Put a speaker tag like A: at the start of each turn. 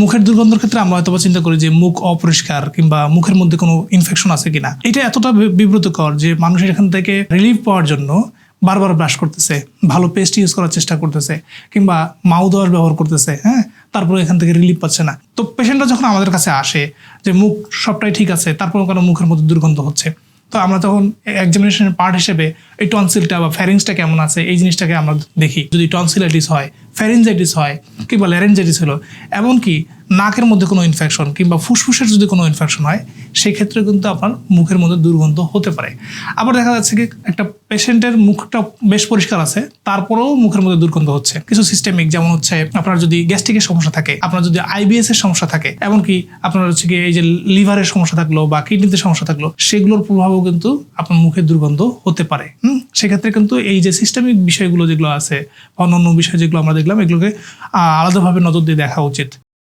A: মুখের দুর্গন্ধের ক্ষেত্রে আমরা হয়তো চিন্তা করি যে মুখ অপরিষ্কার কিংবা মুখের মধ্যে কোনো ইনফেকশন আছে কিনা। এটা এতটা বিব্রতকর যে মানুষের এখান থেকে রিলিফ পাওয়ার জন্য বারবার ব্রাশ করতেছে, ভালো পেস্ট ইউজ করার চেষ্টা করতেছে, কিংবা মাউথ ওয়াশ ব্যবহার করতেছে হ্যাঁ? তারপরে এখান থেকে রিলিফ পাচ্ছে না। তো পেশেন্টরা যখন আমাদের কাছে আসে যে মুখ সবটাই ঠিক আছে তারপরে কারও মুখের মধ্যে দুর্গন্ধ হচ্ছে? তো আমরা তখন এক্সামিনেশনের পার্ট হিসেবে এই টনসিলটা বা ফ্যারিংসটা কেমন আছে, এই জিনিসটাকে আমরা দেখি। যদি টনসিলাইটিস হয় ফ্যারিনজাইটিস হয় কিংবা ল্যারেঞ্জাইটিস হলো, এমনকি নাকের মধ্যে কোনো ইনফেকশন কিংবা ফুসফুসের যদি কোনো ইনফেকশন হয় সেই ক্ষেত্রে কিন্তু আপনার মুখের মধ্যে দুর্গন্ধ হতে পারে। আবার দেখা যাচ্ছে কি, একটা পেশেন্টের মুখটা বেশ পরিষ্কার আছে, তারপরেও মুখের মধ্যে দুর্গন্ধ হচ্ছে। কিছু সিস্টেমিক যেমন হচ্ছে, আপনার যদি গ্যাস্ট্রিকের সমস্যা থাকে, আপনার যদি আইবিএস এর সমস্যা থাকে, এমনকি আপনার হচ্ছে কি, এই যে লিভারের সমস্যা থাকল বা কিডনিতে সমস্যা থাকল, সেগুলোর প্রভাবও কিন্তু আপনার মুখের দুর্গন্ধ হতে পারে। হুম? সেক্ষেত্রে কিন্তু এই যে সিস্টেমিক বিষয়গুলো যেগুলো আছে বা অন্য বিষয় যেগুলো আমরা দেখলাম, এগুলোকে আলাদাভাবে নজর দিয়ে দেখা উচিত।